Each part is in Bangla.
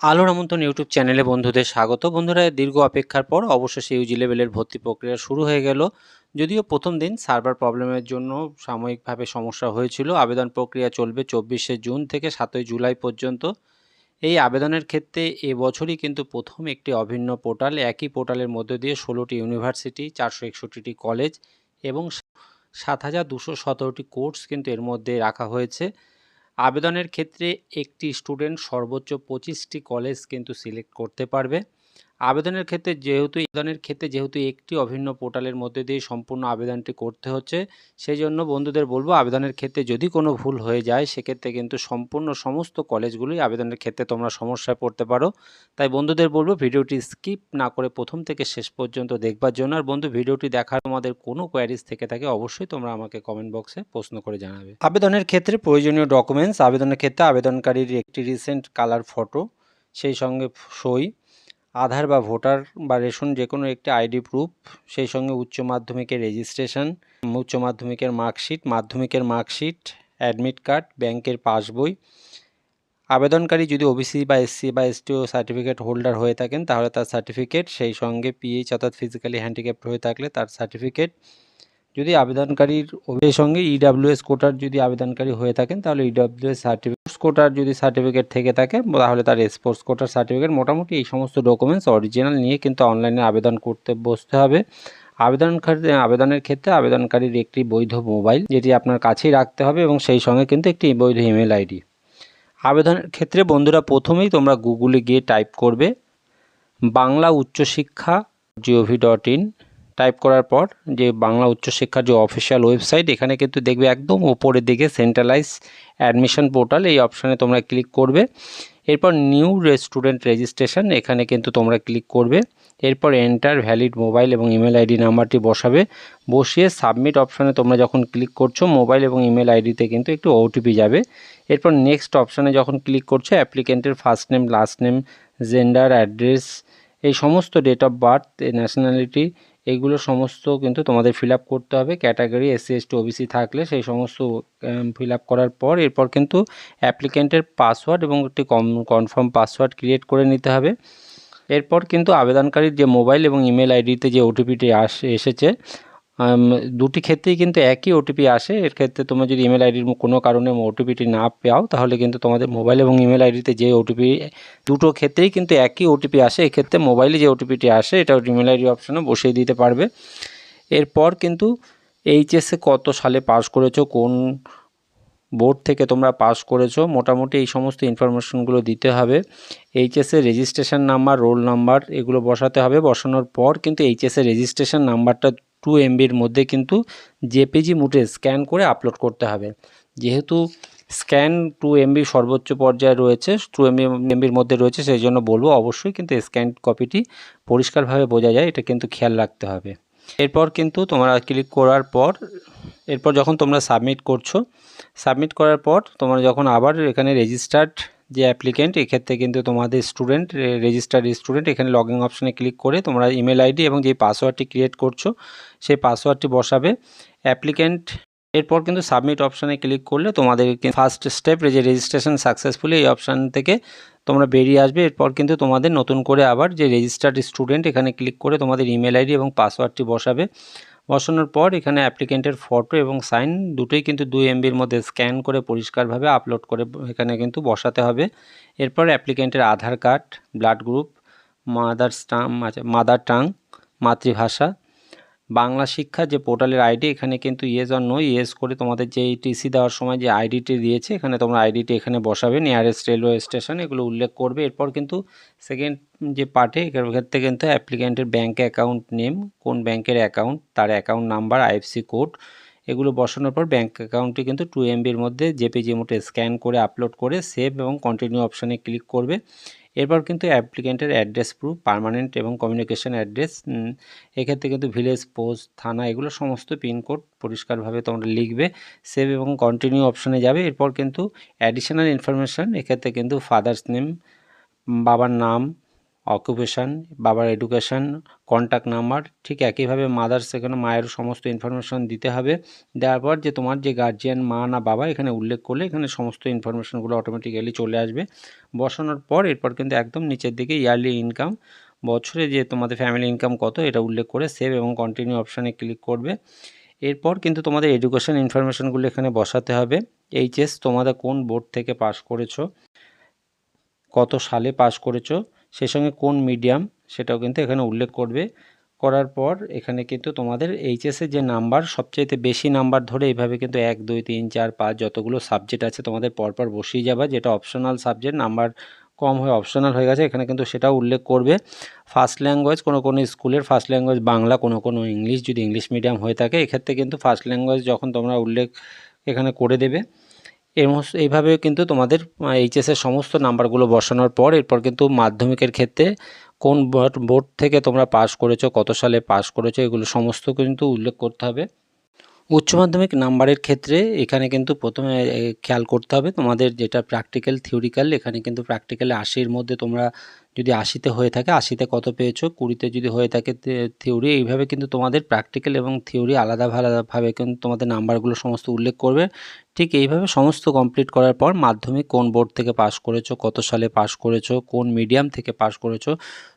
আলোর আমন্ত্রণ ইউটিউব চ্যানেলে বন্ধুদের স্বাগত। বন্ধুরা দীর্ঘ অপেক্ষার পর অবশেষে ইউজি লেভেলের ভর্তি প্রক্রিয়া শুরু হয়ে গেল। যদিও প্রথম দিন সার্ভার প্রবলেমের জন্য সাময়িকভাবে সমস্যা হয়েছিল। আবেদন প্রক্রিয়া চলবে চব্বিশে জুন থেকে সাতই জুলাই পর্যন্ত। এই আবেদনের ক্ষেত্রে এবছরই কিন্তু প্রথম একটি অভিন্ন পোর্টাল। একই পোর্টালের মধ্যে দিয়ে ষোলোটি ইউনিভার্সিটি, চারশো একষট্টিটি কলেজ এবং সাত হাজার দুশো সতেরোটি কোর্স কিন্তু এর মধ্যে রাখা হয়েছে। আবেদনের ক্ষেত্রে একটি স্টুডেন্ট সর্বোচ্চ পঁচিশটি কলেজ কিন্তু সিলেক্ট করতে পারবে। আবেদনের ক্ষেত্রে যেহেতু, আবেদনের ক্ষেত্রে যেহেতু একটি অভিন্ন পোর্টালের মধ্যে দিয়ে সম্পূর্ণ আবেদনটি করতে হচ্ছে সেই জন্য বন্ধুদের বলব আবেদনের ক্ষেত্রে যদি কোনো ভুল হয়ে যায়, সেক্ষেত্রে কিন্তু সম্পূর্ণ সমস্ত কলেজগুলোই আবেদনের ক্ষেত্রে তোমরা সমস্যায় পড়তে পারো। তাই বন্ধুদের বলব ভিডিওটি স্কিপ না করে প্রথম থেকে শেষ পর্যন্ত দেখবার জন্য, আর বন্ধু ভিডিওটি দেখার তোমাদের কোনো কোয়ারিজ থেকে থাকে অবশ্যই তোমরা আমাকে কমেন্ট বক্সে প্রশ্ন করে জানাবে। আবেদনের ক্ষেত্রে প্রয়োজনীয় ডকুমেন্টস আবেদনের ক্ষেত্রে আবেদনকারীর একটি রিসেন্ট কালার ফটো সেই সঙ্গে সই আধার বা ভোটার বা রেশন যে কোনো একটি আইডি প্রুফ, সেই সঙ্গে উচ্চ মাধ্যমিকের রেজিস্ট্রেশন উচ্চ মাধ্যমিকের মার্কশিট মাধ্যমিকের মার্কশিট অ্যাডমিট কার্ড ব্যাংকের পাসবই আবেদনকারী যদি ওবিসি বা এসসি বা এসটিও সার্টিফিকেট হোল্ডার হয়ে থাকেন, তাহলে তার সার্টিফিকেট সেই সঙ্গে পিএইচ অর্থাৎ ফিজিক্যালি হ্যান্ডিক্যাপ্ট হয়ে থাকলে তার সার্টিফিকেট যদি আবেদনকারীর সেই সঙ্গে ইডাব্লিউএস কোটার যদি আবেদনকারী হয়ে থাকেন, তাহলে ইডাব্লিউএস সার্টিফিকেট কোটার যদি সার্টিফিকেট থেকে থাকে, তাহলে তার স্পোর্টস কোটার সার্টিফিকেট মোটামুটি এই সমস্ত ডকুমেন্টস অরিজিনাল নিয়ে কিন্তু অনলাইনে আবেদন করতে বসতে হবে। আবেদনকারী, আবেদনের ক্ষেত্রে আবেদনকারীর একটি বৈধ মোবাইল যেটি আপনার কাছেই রাখতে হবে এবং সেই সঙ্গে কিন্তু একটি বৈধ ইমেল আইডি আবেদনের ক্ষেত্রে বন্ধুরা প্রথমেই তোমরা গুগলে গিয়ে টাইপ করবে বাংলা উচ্চশিক্ষা জিওভি ডট ইন টাইপ করার পর যে বাংলা উচ্চশিক্ষার যে অফিসিয়াল ওয়েবসাইট এখানে কিন্তু দেখবে একদম ওপরের দিকে সেন্ট্রালাইজ অ্যাডমিশন পোর্টাল এই অপশানে তোমরা ক্লিক করবে। এরপর নিউ স্টুডেন্ট রেজিস্ট্রেশন এখানে কিন্তু তোমরা ক্লিক করবে। এরপর এন্টার ভ্যালিড মোবাইল এবং ইমেল আইডি নাম্বারটি বসাবে। বসিয়ে সাবমিট অপশানে তোমরা যখন ক্লিক করছ মোবাইল এবং ইমেল আইডিতে কিন্তু একটু ওটিপি যাবে। এরপর নেক্সট অপশানে যখন ক্লিক করছ অ্যাপ্লিকেন্টের first name last name gender address এই সমস্ত ডেট অফ বার্থ ন্যাশনালিটি এইগুলো সমস্ত কিন্তু তোমাদের ফিল করতে হবে। ক্যাটাগরি এসসি এসটি ওবিসি থাকলে সেই সমস্ত ফিল করার পর এরপর কিন্তু অ্যাপ্লিক্যান্টের পাসওয়ার্ড এবং একটি কনফার্ম পাসওয়ার্ড ক্রিয়েট করে নিতে হবে। এরপর কিন্তু আবেদনকারীর যে মোবাইল এবং ইমেল আইডিতে যে ওটিপিটি আস, এসেছে দুটি ক্ষেত্রেই কিন্তু একই ওটিপি আসে। এর ক্ষেত্রে তোমরা যদি ইমেল আইডির কোনো কারণে ওটিপিটি না পাও, তাহলে কিন্তু তোমাদের মোবাইল এবং ইমেল আইডিতে যে ওটিপি দুটো ক্ষেত্রেই কিন্তু একই ওটিপি আসে। এক্ষেত্রে মোবাইলে যে ওটিপিটি আসে এটা ইমেল আইডি অপশানে বসিয়ে দিতে পারবে। এরপর কিন্তু এইচএসে কত সালে পাস করেছ, কোন বোর্ড থেকে তোমরা পাস করেছ, মোটামুটি এই সমস্ত ইনফরমেশনগুলো দিতে হবে। এইচএসের রেজিস্ট্রেশন নাম্বার রোল নাম্বার এগুলো বসাতে হবে। বসানোর পর কিন্তু এইচএসের রেজিস্ট্রেশন নাম্বারটা টু এমবির মধ্যে কিন্তু জেপিজি মুটে স্ক্যান করে আপলোড করতে হবে। যেহেতু স্ক্যান টু এমবি সর্বোচ্চ পর্যায়ে রয়েছে টু এমবি এমবির মধ্যে রয়েছে, সেই জন্য বলব অবশ্যই কিন্তু স্ক্যান কপিটি পরিষ্কারভাবে বোঝা যায়, এটা কিন্তু খেয়াল রাখতে হবে। এরপর কিন্তু তোমরা ক্লিক করার পর এরপর যখন তোমরা সাবমিট করছ সাবমিট করার পর তোমরা যখন আবার এখানে রেজিস্টার্ড যে অ্যাপ্লিকেন্ট এক্ষেত্রে কিন্তু তোমাদের স্টুডেন্ট রেজিস্টার্ড স্টুডেন্ট এখানে লগইন অপশানে ক্লিক করে তোমরা ইমেল আইডি এবং যে পাসওয়ার্ডটি ক্রিয়েট করছ, সেই পাসওয়ার্ডটি বসাবে। অ্যাপ্লিকেন্ট এরপর কিন্তু সাবমিট অপশানে ক্লিক করলে তোমাদের ফার্স্ট স্টেপ যে রেজিস্ট্রেশন সাকসেসফুলি এই অপশান থেকে তোমরা বেরিয়ে আসবে। এরপর কিন্তু তোমাদের নতুন করে আবার যে রেজিস্টার্ড স্টুডেন্ট এখানে ক্লিক করে তোমাদের ইমেল আইডি এবং পাসওয়ার্ডটি বসাবে। বসানোর পর এখানে অ্যাপ্লিকেন্টের ফটো এবং সাইন দুটোই কিন্তু দুই এমবির মধ্যে স্ক্যান করে পরিষ্কারভাবে আপলোড করে এখানে কিন্তু বসাতে হবে। এরপর অ্যাপ্লিকেন্টের Aadhaar card blood group mother stamp mother tongue মাতৃভাষা বাংলা শিক্ষা যে পোর্টালের আইডি, এখানে কিন্তু ইয়েস অর নো, ইয়েস করে তোমাদের যে টিসি দেওয়ার সময় যে আইডিটি দিয়েছে, এখানে তোমরা আইডিটি এখানে বসাবে নিয়ারেস্ট রেলওয়ে স্টেশন এগুলো উল্লেখ করবে। এরপর কিন্তু সেকেন্ড যে পার্টে ক্ষেত্রে কিন্তু অ্যাপ্লিক্যান্টের ব্যাঙ্ক অ্যাকাউন্ট নেম কোন ব্যাংকের অ্যাকাউন্ট তার অ্যাকাউন্ট নাম্বার আইএফসি কোড এগুলো বসানোর পর ব্যাঙ্ক অ্যাকাউন্টটি কিন্তু টু এমবির মধ্যে জেপিজি মোটে স্ক্যান করে আপলোড করে সেভ এবং কন্টিনিউ অপশানে ক্লিক করবে। এরপর কিন্তু অ্যাপ্লিকেন্টের অ্যাড্রেস প্রুফ পারমানেন্ট এবং কমিউনিকেশন অ্যাড্রেস এক্ষেত্রে কিন্তু ভিলেজ পোস্ট থানা, এগুলো সমস্ত পিনকোড পরিষ্কারভাবে তোমরা লিখবে সেভ এবং কন্টিনিউ অপশনে যাবে। এরপর কিন্তু অ্যাডিশনাল ইনফরমেশান এক্ষেত্রে কিন্তু ফাদার্স নেম বাবার নাম অকুপেশান বাবার এডুকেশান কন্ট্যাক্ট নাম্বার ঠিক একইভাবে মাদার্স এখানে মায়ের সমস্ত ইনফরমেশন দিতে হবে। দেওয়ার পর যে তোমার যে গার্জিয়ান মা না বাবা এখানে উল্লেখ করলে এখানে সমস্ত ইনফরমেশনগুলো অটোমেটিক্যালি চলে আসবে। বসানোর পর এরপর কিন্তু একদম নিচের দিকে ইয়ারলি ইনকাম বছরে যে তোমাদের ফ্যামিলি ইনকাম কত এটা উল্লেখ করে সেভ এবং কন্টিনিউ অপশানে ক্লিক করবে। এরপর কিন্তু তোমাদের এডুকেশন ইনফরমেশনগুলো এখানে বসাতে হবে। এইচএস তোমাদের কোন বোর্ড থেকে পাস করেছ, কত সালে পাস করেছ সেই সঙ্গে কোন মিডিয়াম সেটাও কিন্তু এখানে উল্লেখ করবে। করার পর এখানে কিন্তু তোমাদের এইচএসের যে নাম্বার সবচাইতে বেশি নাম্বার ধরে এইভাবে কিন্তু এক, দুই, তিন, চার, পাঁচ যতগুলো সাবজেক্ট আছে তোমাদের পরপর বসিয়ে যাবা। যেটা অপশনাল সাবজেক্ট নাম্বার কম হয়ে অপশনাল হয়ে গেছে, এখানে কিন্তু সেটাও উল্লেখ করবে। ফার্স্ট ল্যাঙ্গুয়েজ কোনো কোনো স্কুলের ফার্স্ট ল্যাঙ্গুয়েজ বাংলা, কোনো কোনো ইংলিশ যদি ইংলিশ মিডিয়াম হয়ে থাকে, এক্ষেত্রে কিন্তু ফার্স্ট ল্যাঙ্গুয়েজ যখন তোমরা উল্লেখ এখানে করে দেবে এইভাবে কিন্তু তোমাদের এইচএসের সমস্ত নাম্বারগুলো বসানোর পর এরপর কিন্তু মাধ্যমিকের ক্ষেত্রে কোন বোর্ড বোর্ড থেকে তোমরা পাস করেছ, কত সালে পাস করেছ, এগুলো সমস্ত কিন্তু উল্লেখ করতে হবে। উচ্চ মাধ্যমিক নাম্বারের ক্ষেত্রে এখানে কিন্তু প্রথমে খেয়াল করতে হবে তোমাদের যেটা প্র্যাকটিক্যাল থিওরিক্যাল এখানে কিন্তু প্র্যাকটিক্যালে আশির মধ্যে তোমরা যদি আশিতে হয়ে থাকে, আশিতে কত পেয়েছ? কুড়িতে যদি হয়ে থাকে থিওরি এইভাবে কিন্তু তোমাদের প্র্যাকটিক্যাল এবং থিওরি আলাদা আলাদাভাবে কিন্তু তোমাদের নাম্বারগুলো সমস্ত উল্লেখ করবে। ঠিক এইভাবে সমস্ত কমপ্লিট করার পর মাধ্যমিক কোন বোর্ড থেকে পাশ করেছ, কত সালে পাশ করেছ, কোন মিডিয়াম থেকে পাশ করেছ,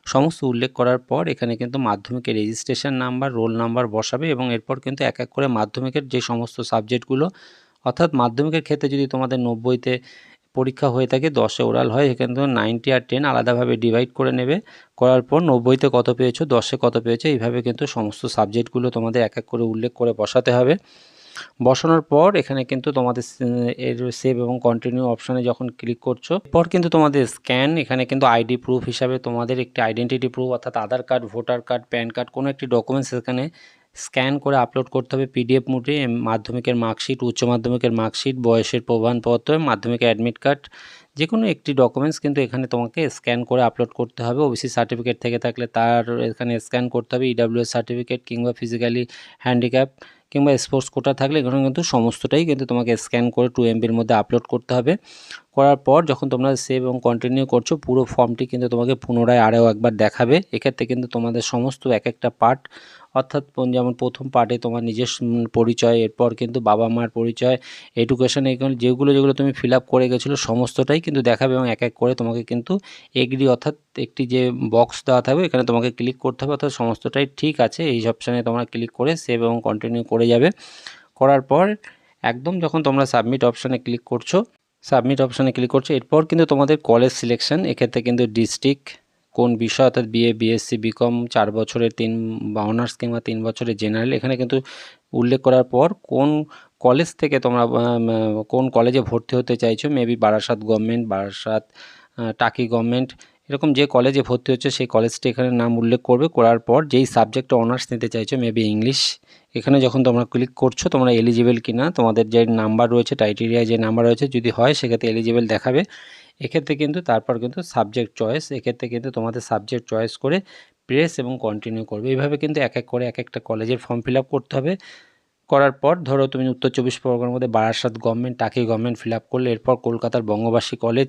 সমস্ত উল্লেখ করার পর এখানে কিন্তু মাধ্যমিকের রেজিস্ট্রেশন নাম্বার রোল নাম্বার বসাবে এবং এরপর কিন্তু এক এক করে মাধ্যমিকের যে সমস্ত সাবজেক্টগুলো অর্থাৎ মাধ্যমিকের ক্ষেত্রে যদি তোমাদের নব্বইতে পরীক্ষা হয়ে থাকে, দশে ওরাল হয়, এখানে তো নাইনটি আর টেন আলাদাভাবে ডিভাইড করে নেবে। করার পর নব্বইতে কত পেয়েছ, দশে কত পেয়েছ, এইভাবে কিন্তু সমস্ত সাবজেক্টগুলো তোমাদের এক এক করে উল্লেখ করে বসাতে হবে। বসানোর পর এখানে কিন্তু তোমাদের এর সেভ এবং কন্টিনিউ অপশানে যখন ক্লিক করছ পর কিন্তু তোমাদের স্ক্যান এখানে কিন্তু আইডি প্রুফ হিসাবে তোমাদের একটি আইডেন্টিটি প্রুফ অর্থাৎ Aadhaar card voter card PAN card কোনো একটি ডকুমেন্টস এখানে স্ক্যান করে আপলোড করতে হবে পিডিএফ মুডে মাধ্যমিকের মার্কশিট, উচ্চ মাধ্যমিকের মার্কশিট, বয়সের প্রমাণপত্র মাধ্যমিকের অ্যাডমিট কার্ড যে কোনো একটি ডকুমেন্টস কিন্তু এখানে তোমাকে স্ক্যান করে আপলোড করতে হবে। ওবিসি সার্টিফিকেট থেকে থাকলে তার এখানে স্ক্যান করতে হবে ইডাব্লিউএস সার্টিফিকেট কিংবা ফিজিক্যালি হ্যান্ডিক্যাপ কিংবা স্পোর্টস কোটা থাকলে এখানে কিন্তু সমস্তটাই কিন্তু তোমাকে স্ক্যান করে টু এমবির মধ্যে আপলোড করতে হবে। করার পর যখন তোমরা সেভ এবং কন্টিনিউ করছ, পুরো ফর্মটি কিন্তু তোমাকে পুনরায় আরও একবার দেখাবে। এক্ষেত্রে কিন্তু তোমাদের সমস্ত এক একটা পার্ট অর্থাৎ যেমন প্রথম পার্টে তোমার নিজের পরিচয়, এরপর কিন্তু বাবা মার পরিচয় এডুকেশন এগুলো যেগুলো যেগুলো তুমি ফিল আপ করে গেছিল, সমস্তটাই কিন্তু দেখাবে এবং এক এক করে তোমাকে কিন্তু এগ্রি অর্থাৎ একটি যে বক্স দেওয়া থাকবে এখানে তোমাকে ক্লিক করতে হবে, অর্থাৎ সমস্তটাই ঠিক আছে। এই অপশানে তোমরা ক্লিক করে সেভ এবং কন্টিনিউ করে যাবে। করার পর একদম যখন তোমরা সাবমিট অপশানে ক্লিক করছ সাবমিট অপশানে ক্লিক করছে। এরপর কিন্তু তোমাদের কলেজ সিলেকশন এক্ষেত্রে কিন্তু ডিস্ট্রিক্ট কোন বিষয় অর্থাৎ বিএ বিএসসি বিকম চার বছরের তিন, বা অনার্স কিংবা তিন বছরের জেনারেল এখানে কিন্তু উল্লেখ করার পর কোন কলেজ থেকে তোমরা কোন কলেজে ভর্তি হতে চাইছো? Maybe Barasat government Barasat Taki government এরকম যে কলেজে ভর্তি হচ্ছে, সেই কলেজটি এখানে নাম উল্লেখ করবে। করার পর যেই সাবজেক্টে অনার্স নিতে চাইছো মেবি ইংলিশ এখানে যখন তোমরা ক্লিক করছ, তোমরা এলিজিবল কিনা, তোমাদের যে নাম্বার রয়েছে টাইটেরিয়া যে নাম্বার রয়েছে, যদি হয়, সেক্ষেত্রে এলিজিবল দেখাবে। এক্ষেত্রে কিন্তু, তারপর কিন্তু সাবজেক্ট চয়েস এক্ষেত্রে কিন্তু তোমাদের সাবজেক্ট চয়েস করে প্রেস এবং কন্টিনিউ করবে। এইভাবে কিন্তু এক এক করে এক একটা কলেজের ফর্ম ফিল করতে হবে। করার পর ধরো তুমি উত্তর চব্বিশ পরগনার মধ্যে Barasat government Taki government fill up করলে এরপর কলকাতার বঙ্গবাসী কলেজ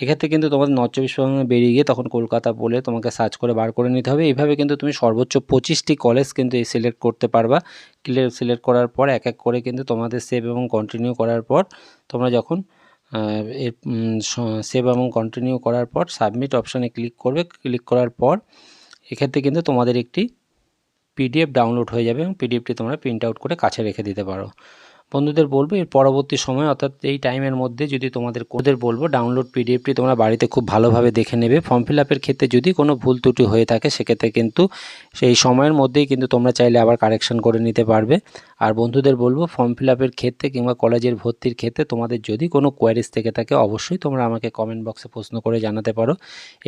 এক্ষেত্রে কিন্তু তোমাদের নর্থ চব্বিশ পরগনা বেরিয়ে গিয়ে তখন কলকাতা বলে তোমাকে সার্চ করে বার করে নিতে হবে। এইভাবে কিন্তু তুমি সর্বোচ্চ পঁচিশটি কলেজ কিন্তু এই সিলেক্ট করতে পারবা। ক্লিয়ার সিলেক্ট করার পর এক এক করে কিন্তু তোমাদের সেভ এবং কন্টিনিউ করার পর তোমরা যখন সেভ এবং কন্টিনিউ করার পর সাবমিট অপশানে ক্লিক করবে। ক্লিক করার পর এক্ষেত্রে কিন্তু তোমাদের একটি পিডিএফ ডাউনলোড হয়ে যাবে এবং পিডিএফটি তোমরা প্রিন্ট আউট করে কাছে রেখে দিতে পারো। বন্ধুদের বলব, এর পরবর্তী সময়, অর্থাৎ এই টাইমের মধ্যে যদি তোমাদের কোদের বলব ডাউনলোড পিডিএফটি তোমরা বাড়িতে খুব ভালোভাবে দেখে নেবে। ফর্ম ফিল আপের ক্ষেত্রে যদি কোনো ভুল ত্রুটি হয়ে থাকে, সেক্ষেত্রে কিন্তু সেই সময়ের মধ্যেই কিন্তু তোমরা চাইলে আবার কারেকশন করে নিতে পারবে। আর বন্ধুদের বলব ফর্ম ফিল আপের ক্ষেত্রে কিংবা কলেজের ভর্তির ক্ষেত্রে তোমাদের যদি কোনো কোয়ারিজ থেকে থাকে, অবশ্যই তোমরা আমাকে কমেন্ট বক্সে প্রশ্ন করে জানাতে পারো।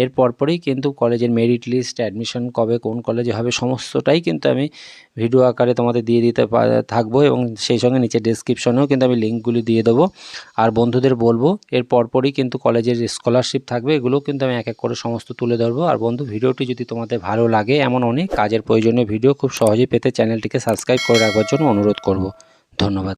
এর পরপরই কিন্তু কলেজের মেরিট লিস্ট অ্যাডমিশন কবে কোন কলেজে হবে, সমস্তটাই কিন্তু আমি ভিডিও আকারে তোমাদের দিয়ে দিতে থাকব এবং সেই সঙ্গে নিচে ডেসক্রিপশনেও কিন্তু আমি লিঙ্কগুলি দিয়ে দেবো। আর বন্ধুদের বলব, এর পরপরই কিন্তু কলেজের স্কলারশিপ থাকবে এগুলো কিন্তু আমি এক এক করে সমস্ত তুলে ধরবো। আর বন্ধু, ভিডিওটি যদি তোমাদের ভালো লাগে, এমন অনেক কাজের প্রয়োজনীয় ভিডিও খুব সহজেই পেতে চ্যানেলটিকে সাবস্ক্রাইব করে রাখবার জন্য অনুরোধ করব। ধন্যবাদ।